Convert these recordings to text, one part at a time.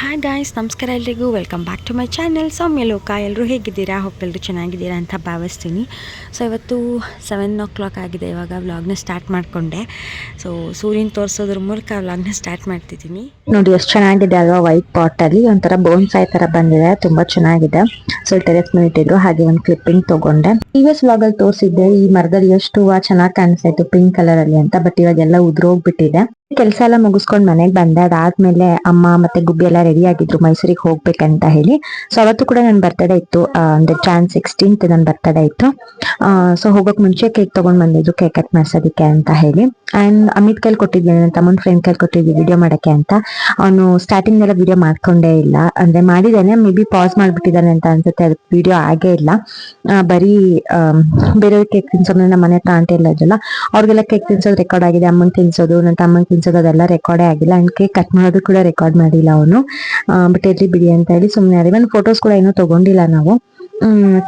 Hi guys ನಮಸ್ಕಾರ ಎಲ್ರಿಗೂ. Welcome back to my channel Soumya Loka ಎಲ್ಲರೂ ಹೇಗಿದ್ದೀರಾ? ಹೋಪ್ ಎಲ್ಲರೂ ಚೆನ್ನಾಗಿದ್ದೀರಾ ಅಂತ ಭಾವಿಸ್ತೀನಿ. ಸೊ ಇವತ್ತು ಸೆವೆನ್ ಓ ಕ್ಲಾಕ್ ಆಗಿದೆ. ಇವಾಗ ವ್ಲಾಗ್ನ ಸ್ಟಾರ್ಟ್ ಮಾಡಿಕೊಂಡೆ. ಸೊ ಸೂರ್ಯನ ತೋರಿಸೋದ್ರ ಮೂಲಕ ವ್ಲಾಗ್ನ ಸ್ಟಾರ್ಟ್ ಮಾಡ್ತಿದ್ದೀನಿ. ನೋಡಿ, ಎಷ್ಟು ಚೆನ್ನಾಗಿದೆ ಅಲ್ವಾ ವೈಟ್ ಪಾಟ್ ಅಲ್ಲಿ? ಒಂಥರ ಬೋನ್ಸಾಯ್ ಥರ ಬಂದಿದೆ. ತುಂಬಾ ಚೆನ್ನಾಗಿದೆ. ಸೊ ಟೆರೆಸ್ ಮೇಲೆ ಹಾಗೆ ಒಂದು ಕ್ಲಿಪ್ಪಿಂಗ್ ತಗೊಂಡೆ. ಪ್ರೀವಿಯಸ್ ವ್ಲಾಗಲ್ಲಿ ತೋರಿಸಿದ್ದೆ, ಈ ಮರದಲ್ಲಿ ಎಷ್ಟು ಹೂವು ಚೆನ್ನಾಗಿ ಕಾಣಿಸ್ತಾ ಇತ್ತು ಪಿಂಕ್ ಕಲರ್ ಅಲ್ಲಿ ಅಂತ ಬಟ್ ಇವಾಗೆಲ್ಲ ಉದ್ರೋಗ್ಬಿಟ್ಟಿದೆ. ಕೆಲಸ ಎಲ್ಲ ಮುಗಿಸ್ಕೊಂಡ್ ಮನೆಗ್ ಬಂದೆ ಅದಾದ್ಮೇಲೆ ಅಮ್ಮ ಮತ್ತೆ ಗುಬ್ಬಿ ಎಲ್ಲ ರೆಡಿ ಆಗಿದ್ರು ಮೈಸೂರಿಗೆ ಹೋಗ್ಬೇಕಂತ ಹೇಳಿ. ಸೊ ಅವತ್ತು ಕೂಡ ನನ್ನ ಬರ್ತಡೇ ಇತ್ತು. ಅಂದ್ರೆ ಜಾನ್ ಸಿಕ್ಸ್ಟೀನ್ತ್ ನನ್ನ ಬರ್ತಡೇ ಇತ್ತು. ಸೊ ಹೋಗೋಕ್ ಮುಂಚೆ ಕೇಕ್ ತಗೊಂಡ್ ಬಂದಿದ್ರು ಕೇಕ್ ಕಟ್ ಮಾಡ್ಸೋದಕ್ಕೆ ಅಂತ ಹೇಳಿ. ಅಂಡ್ ಅಮಿತ್ ಕೈಲಿ ಕೊಟ್ಟಿದ್ದೆ, ನನ್ನ ತಮ್ಮನ ಫ್ರೆಂಡ್ ಕೈಲಿ ಕೊಟ್ಟಿದ್ವಿ ವಿಡಿಯೋ ಮಾಡಕ್ಕೆ ಅಂತ. ಅವನು ಸ್ಟಾರ್ಟಿಂಗ್ ಎಲ್ಲ ವಿಡಿಯೋ ಮಾಡ್ಕೊಂಡೇ ಇಲ್ಲ. ಅಂದ್ರೆ ಮಾಡಿದ್ದಾನೆ ಮೇ ಬಿ ಪಾಸ್ ಮಾಡ್ಬಿಟ್ಟಿದ್ದಾನೆ ಅಂತ ಅನ್ಸುತ್ತೆ, ಅದಕ್ಕೆ ವಿಡಿಯೋ ಆಗೇ ಇಲ್ಲ. ಬರೀ ಬೇರೆಯವ್ರಿಗೆ ಕೇಕ್ ತಿನ್ಸೋದು, ನಮ್ಮ ಮನೆ ಆಂಟಿ ಎಲ್ಲ ಇದ್ರಲ್ಲ, ಅವ್ರಿಗೆಲ್ಲ ಕೇಕ್ ತಿನ್ಸೋದು ರೆಕಾರ್ಡ್ ಆಗಿದೆ, ಅಮ್ಮಂಗೆ ತಿನ್ಸೋದು, ನನ್ನ ತಮ್ಮಂಗೆ ತಿನ್ಸೋದು ಅದೆಲ್ಲ ರೆಕಾರ್ಡೇ ಆಗಿಲ್ಲ. ಅಂಡ್ ಕೇಕ್ ಕಟ್ ಮಾಡೋದು ಕೂಡ ರೆಕಾರ್ಡ್ ಮಾಡಿಲ್ಲ ಅವನು. ಬಟ್ ಇರ್ಲಿ ಬಿಡಿ ಅಂತ ಹೇಳಿ ಸುಮ್ಮನೆ ಅದೇ. ಒಂದು ಫೋಟೋಸ್ ಕೂಡ ಏನೂ ತಗೊಂಡಿಲ್ಲ ನಾವು.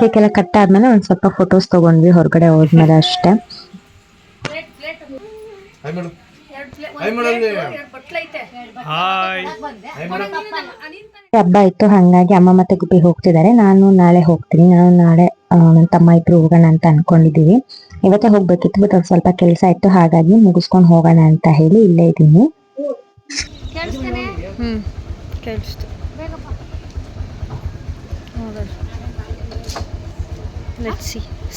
ಕೇಕ್ ಎಲ್ಲ ಕಟ್ ಆದ್ಮೇಲೆ ಒಂದು ಸ್ವಲ್ಪ ಫೋಟೋಸ್ ತಗೊಂಡ್ವಿ ಹೊರಗಡೆ ಹೋದ್ಮೇಲೆ ಅಷ್ಟೇ. ಹಾಯ್ ಮಾಡು ಹಾಯ್ ಮಾಡಲ್ಲಿ ಹಾಯ್ ಹಾಯ್ ಮಾಡು ಹಬ್ಬ ಇತ್ತು ಹಂಗಾಗಿ ಅಮ್ಮ ಮತ್ತೆ ಗುಬ್ಬಿ ಹೋಗ್ತಿದ್ದಾರೆ. ನಾನು ನಾಳೆ ಹೋಗ್ತೀನಿ. ನಾನು ನಾಳೆ ನನ್ನ ತಮ್ಮ ಇಬ್ರು ಹೋಗೋಣ ಅಂತ ಅನ್ಕೊಂಡಿದೀವಿ ಇವತ್ತೇ ಹೋಗ್ಬೇಕಿತ್ತು ಬಟ್ ಒಂದ್ ಸ್ವಲ್ಪ ಕೆಲಸ ಇತ್ತು ಹಾಗಾಗಿ ಮುಗಿಸ್ಕೊಂಡು ಹೋಗೋಣ ಅಂತ ಹೇಳಿ ಇಲ್ಲೇ ಇದ್ದೀನಿ.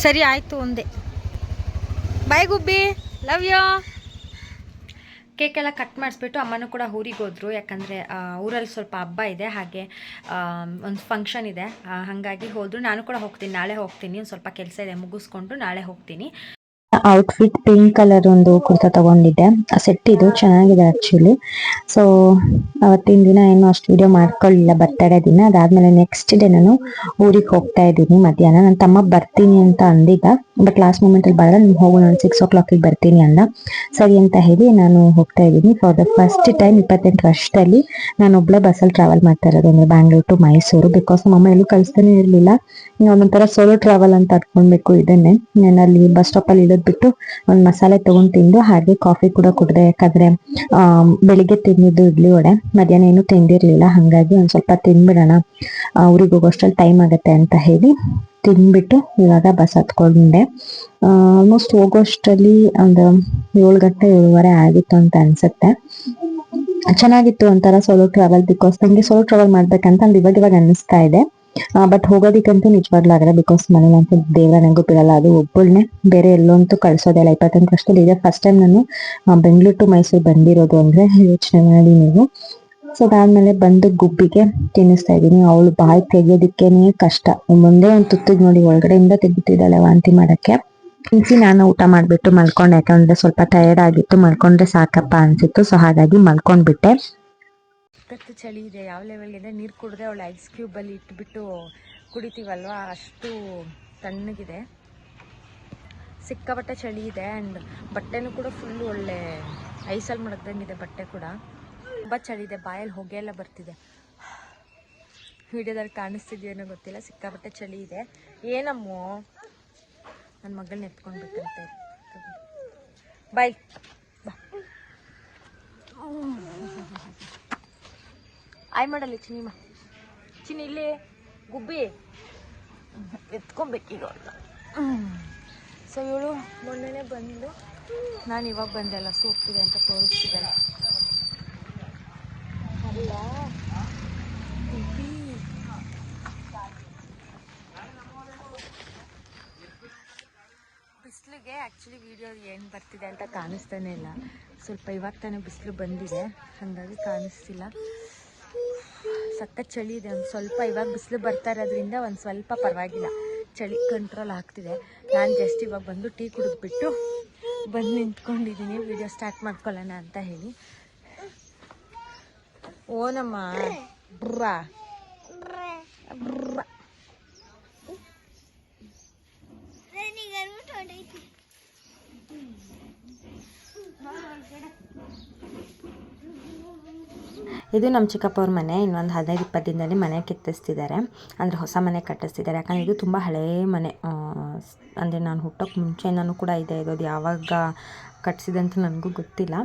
ಸರಿ ಆಯಿತು ಒಂದೇ. ಬಾಯ್ ಗುಬ್ಬಿ. ಲವ್ ಯು ಕೇಕ್ ಎಲ್ಲ ಕಟ್ ಮಾಡಿಸ್ಬಿಟ್ಟು ಅಮ್ಮನೂ ಕೂಡ ಊರಿಗೆ ಹೋದ್ರು. ಯಾಕಂದರೆ ಊರಲ್ಲಿ ಸ್ವಲ್ಪ ಹಬ್ಬ ಇದೆ, ಹಾಗೆ ಒಂದು ಫಂಕ್ಷನ್ ಇದೆ. ಹಾಗಾಗಿ ಹೋದರು. ನಾನು ಕೂಡ ಹೋಗ್ತೀನಿ, ನಾಳೆ ಹೋಗ್ತೀನಿ. ಒಂದು ಸ್ವಲ್ಪ ಕೆಲಸ ಇದೆ, ಮುಗಿಸ್ಕೊಂಡು ನಾಳೆ ಹೋಗ್ತೀನಿ. ಔಟ್ಫಿಟ್ ಪಿಂಕ್ ಕಲರ್ ಒಂದು ಕುರ್ತಾ ತಗೊಂಡಿದ್ದೆ. ಸೆಟ್ ಇದು ಚೆನ್ನಾಗಿದೆ ಆಕ್ಚುಲಿ ಸೊ ಅವತ್ತಿನ ದಿನ ಏನು ಅಷ್ಟು ವಿಡಿಯೋ ಮಾಡ್ಕೊಳ್ಳಿಲ್ಲ ಬರ್ತಡೇ ದಿನ. ಅದಾದ್ಮೇಲೆ ನೆಕ್ಸ್ಟ್ ಡೇ ನಾನು ಊರಿಗೆ ಹೋಗ್ತಾ ಇದ್ದೀನಿ ಮಧ್ಯಾಹ್ನ. ನನ್ನ ತಮ್ಮ ಬರ್ತೀನಿ ಅಂತ ಅಂದಿದ್ದ. ಬಟ್ ಲಾಸ್ಟ್ ಮೂಮೆಂಟ್ ಅಲ್ಲಿ ಬರಲ್ಲ ನೀವು ಹೋಗು, ನಾನು ಸಿಕ್ಸ್ ಓ ಕ್ಲಾಕಿಗೆ ಬರ್ತೀನಿ ಅಂದ. ಸರಿ ಅಂತ ಹೇಳಿ ನಾನು ಹೋಗ್ತಾ ಇದ್ದೀನಿ. ಫಾರ್ ದ ಫಸ್ಟ್ ಟೈಮ್ ಇಪ್ಪತ್ತೆಂಟು ವರ್ಷದಲ್ಲಿ ನಾನು ಒಬ್ಳೆ ಬಸ್ಸಲ್ಲಿ ಟ್ರಾವೆಲ್ ಮಾಡ್ತಾ ಇರೋದು, ಅಂದ್ರೆ ಬ್ಯಾಂಗ್ಳೂರ್ ಟು ಮೈಸೂರು ಬಿಕಾಸ್ ನಮ್ಮಮ್ಮ ಎಲ್ಲೂ ಕಳಿಸ್ತಾನೆ ಇರಲಿಲ್ಲ. ಒಂಥರ ಸೋಲೋ ಟ್ರಾವೆಲ್ ಅಂತ ಅಟ್ಕೊಂಡ್ಬೇಕು ಇದನ್ನೇ. ನಾನು ಅಲ್ಲಿ ಬಸ್ ಸ್ಟಾಪ್ ಅಲ್ಲಿ ಇಳಿದ್ಬಿಟ್ಟು ಒಂದು ಮಸಾಲೆ ತಗೊಂಡ್ ತಿಂದು ಹಾಗೆ ಕಾಫಿ ಕೂಡ ಕುಡ್ದೆ. ಯಾಕಂದ್ರೆ ಬೆಳಿಗ್ಗೆ ತಿಂದಿದ್ದು ಇಡ್ಲಿ ವಡೆ, ಮಧ್ಯಾಹ್ನ ಏನು ತಿಂದಿರ್ಲಿಲ್ಲ. ಹಾಗಾಗಿ ಒಂದ್ ಸ್ವಲ್ಪ ತಿನ್ಬಿಡೋಣ. ಊರಿಗೆ ಹೋಗೋಷ್ಟ್ರಲ್ಲಿ ಟೈಮ್ ಆಗುತ್ತೆ ಅಂತ ಹೇಳಿ ತಿನ್ಬಿಟ್ಟು ಇವಾಗ ಬಸ್ ಹತ್ಕೊಂಡೆ. ಆಲ್ಮೋಸ್ಟ್ ಹೋಗೋಷ್ಟರಲ್ಲಿ ಒಂದು ಏಳು ಗಂಟೆ ಏಳುವರೆ ಆಗಿತ್ತು ಅಂತ ಅನ್ಸುತ್ತೆ. ಚೆನ್ನಾಗಿತ್ತು ಒಂಥರ ಸೋಲೋ ಟ್ರಾವೆಲ್ ಬಿಕಾಸ್ ನಂಗೆ ಸೋಲೋ ಟ್ರಾವೆಲ್ ಮಾಡ್ಬೇಕಂತ ಇವಾಗ ಇವಾಗ ಅನ್ನಿಸ್ತಾ ಇದೆ. ಬಟ್ ಹೋಗೋದಿಕ್ಕಂತೂ ನಿಜವಾಗ್ಲೂ ಆಗಲ್ಲ ಬಿಕಾಸ್ ಮನೇಲಂತೂ ದೇವರ ನಂಗೂ ಬಿಡಲ್ಲ. ಅದು ಒಬ್ಬಳನ್ನೇ ಬೇರೆ ಎಲ್ಲಂತೂ ಕಳ್ಸೋದಿಲ್ಲ ಇಪ್ಪತ್ತೆಂಟು ವರ್ಷದಲ್ಲಿ ಇದೆ. ಫಸ್ಟ್ ಟೈಮ್ ನಾನು ಬೆಂಗಳೂರು ಟು ಮೈಸೂರು ಬಂದಿರೋದು ಅಂದ್ರೆ ಯೋಚನೆ ಮಾಡಿ ನೀವು. ಸೊ ಅದಾದ್ಮೇಲೆ ಬಂದು ಗುಬ್ಬಿಗೆ ತಿನ್ನಿಸ್ತಾ ಇದ್ದೀನಿ. ಅವಳು ಬಾಯಿ ತೆಗಿಯೋದಿಕ್ಕೇನೆ ಕಷ್ಟ. ಮುಂದೆ ಒಂದು ತುತ್ತಿಗೆ ನೋಡಿ, ಒಳಗಡೆಯಿಂದ ತೆಗಿತಿದ್ದಾಳೆ ವಾಂತಿ ಮಾಡಕ್ಕೆ. ತಿನ್ಸಿ ನಾನು ಊಟ ಮಾಡಿಬಿಟ್ಟು ಮಲ್ಕೊಂಡೆ. ಯಾಕಂದ್ರೆ ಸ್ವಲ್ಪ ಟಯರ್ಡ್ ಆಗಿತ್ತು. ಮಲ್ಕೊಂಡ್ರೆ ಸಾಕಪ್ಪ ಅನ್ಸಿತ್ತು. ಸೊ ಹಾಗಾಗಿ ಮಲ್ಕೊಂಡ್ಬಿಟ್ಟೆ. ಚಳಿ ಇದೆ, ಯಾವ ಲೆವೆಲ್ಗಿದೆ ನೀರು ಕುಡಿದ್ರೆ ಅವಳು ಐಸ್ ಕ್ಯೂಬಲ್ಲಿ ಇಟ್ಬಿಟ್ಟು ಕುಡಿತೀವಲ್ವಾ? ಅಷ್ಟು ತಣ್ಣಗಿದೆ. ಸಿಕ್ಕಾಪಟ್ಟೆ ಚಳಿ ಇದೆ ಆ್ಯಂಡ್ ಬಟ್ಟೆನೂ ಕೂಡ ಫುಲ್ಲು ಒಳ್ಳೆ ಐಸಲ್ಲಿ ಮಡಗ್ದಂಗಿದೆ ಬಟ್ಟೆ ಕೂಡ. ತುಂಬ ಚಳಿ ಇದೆ, ಬಾಯಲ್ಲಿ ಹೊಗೆ ಎಲ್ಲ ಬರ್ತಿದೆ. ವಿಡಿಯೋದಲ್ಲಿ ಕಾಣಿಸ್ತಿದೆಯೇನೋ ಗೊತ್ತಿಲ್ಲ, ಸಿಕ್ಕಾಪಟ್ಟೆ ಚಳಿ ಇದೆ. ಏನಮ್ಮೋ? ನನ್ನ ಮಗಳನ್ನ ಎತ್ಕೊಂಡ್ಬೇಕಂತೆ ಬಾಯ್ ಆಯ್ ಮಾಡಲ್ಲಿ ಚಿನಿಮ ಚಿನ್ನಿ ಇಲ್ಲಿ ಗುಬ್ಬಿ. ಎತ್ಕೊಬೇಕೀಗ ಸೊ ಇವಳು ಮೊನ್ನೆನೇ ಬಂದು ನಾನು ಇವಾಗ ಬಂದೆ ಅಲ್ಲ ಸೂಕ್ತಿದೆ ಅಂತ ತೋರಿಸ್ತಿದ್ದೆ ಅಲ್ಲ? ಬಿಸಿಲಿಗೆ ಆ್ಯಕ್ಚುಲಿ ವಿಡಿಯೋ ಏನು ಬರ್ತಿದೆ ಅಂತ ಕಾಣಿಸ್ತಾನೆ ಇಲ್ಲ. ಸ್ವಲ್ಪ ಇವಾಗ ತಾನೇ ಬಿಸಿಲು ಬಂದಿದೆ, ಹಾಗಾಗಿ ಕಾಣಿಸ್ತಿಲ್ಲ. ಸಖತ್ ಚಳಿ ಇದೆ. ಒಂದು ಸ್ವಲ್ಪ ಇವಾಗ ಬಿಸಿಲು ಬರ್ತಾ ಇರೋದ್ರಿಂದ ಒಂದು ಸ್ವಲ್ಪ ಪರವಾಗಿಲ್ಲ. ಚಳಿ ಕಂಟ್ರೋಲ್ ಆಗ್ತಿದೆ. ನಾನು ಜಸ್ಟ್ ಇವಾಗ ಬಂದು ಟೀ ಕುಡಿದ್ಬಿಟ್ಟು ಬಂದು ನಿಂತ್ಕೊಂಡಿದ್ದೀನಿ ವಿಡಿಯೋ ಸ್ಟಾರ್ಟ್ ಮಾಡ್ಕೊಳ್ಳೋಣ ಅಂತ ಹೇಳಿ. ಓನಮ್ಮ ಬ್ರಾ. ಬ್ರಾ. ಇದು ನಮ್ಮ ಚಿಕ್ಕಪ್ಪವ್ರ ಮನೆ. ಇನ್ನೊಂದು ಹದಿನೈದು, ಇಪ್ಪತ್ತು ದಿನದಲ್ಲಿ ಮನೆ ಕೆತ್ತಿಸ್ತಿದ್ದಾರೆ. ಅಂದರೆ ಹೊಸ ಮನೆ ಕಟ್ಟಿಸ್ತಿದ್ದಾರೆ. ಯಾಕಂದರೆ ಇದು ತುಂಬ ಹಳೇ ಮನೆ. ಅಂದರೆ ನಾನು ಹುಟ್ಟೋಕ್ಕೆ ಮುಂಚೆಯಿಂದನೂ ಕೂಡ ಇದೆ. ಇರೋದು ಯಾವಾಗ ಕಟ್ಸಿದೆ ಅಂತ ನನಗೂ ಗೊತ್ತಿಲ್ಲ.